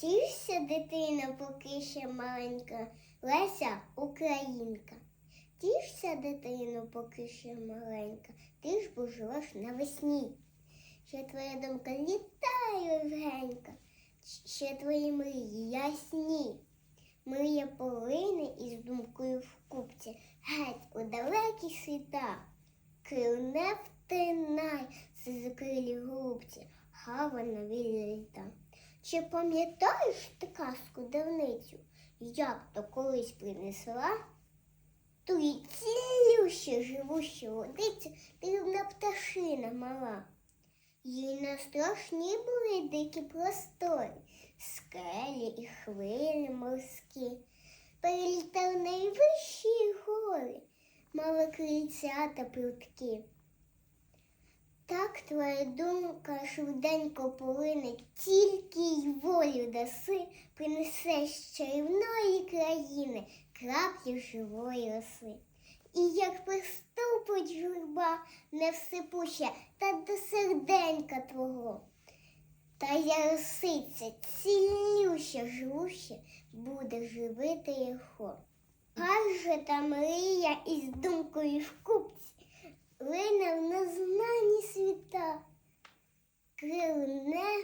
Тішся, дитина, поки ще маленька, Леся Українка. Тішся, дитино, поки ще маленька, ти ж бо живеш навесні. Ще твоя думка літає легенька, ще твої мрії ясні. Мрія полине із думкою в купці, геть у далекі світа. Крил не втинай, це закрилі голубці, хава на літа. Чи пам'ятаєш ти казку давницю, як то колись принесла? Ту й цілюща живуща водиця, дивна пташина мала. Їй на страшні були дикі простори, скелі і хвилі морські. Перелітав найвищі гори, мала крильця та прутки. Так твоя думка швиденько полине, тільки й волю даси, принесе з чарівної країни краплю живої роси. І як приступить журба невсипуща та до серденька твого, та я росиця цілюща живуща буде живити його. Хай же та мрія із думкою в купці лине в незнані світа. Крил не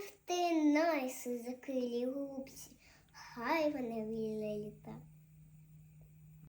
втинайся закрилі лігубці, хай вони літа.